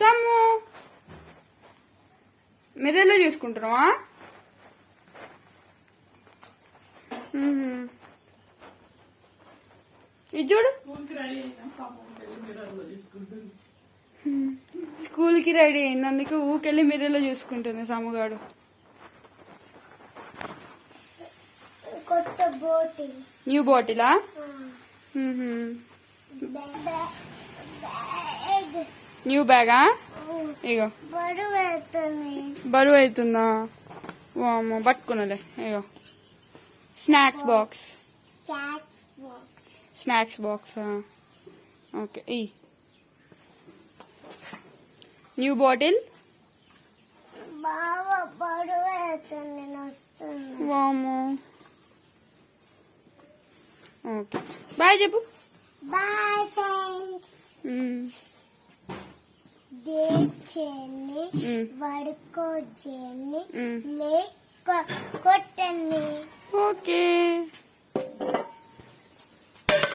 Sum మిర్రర్లో చూసుకుంటున్నావా. ఇది చూడు. స్కూల్కి రెడీ అయింది అందుకు ఊకెళ్ళి మిర్రర్లో చూసుకుంటుంది సమ్ముగాడు న్యూ బాటిలా. న్యూ బ్యాగా ఇగో. బరువు అవుతుంది వామ్మో పట్టుకున్నలే. ఇగో. Snacks box snacks box okay ఈ. న్యూ బాటిల్ వామ్మో. ఓకే బాయ్ చెప్పు బాయ్ ఫ్రెండ్స్ చేయండి. వడుకో చేయండి మ్మ్. లేక కొట్టండి ఓకే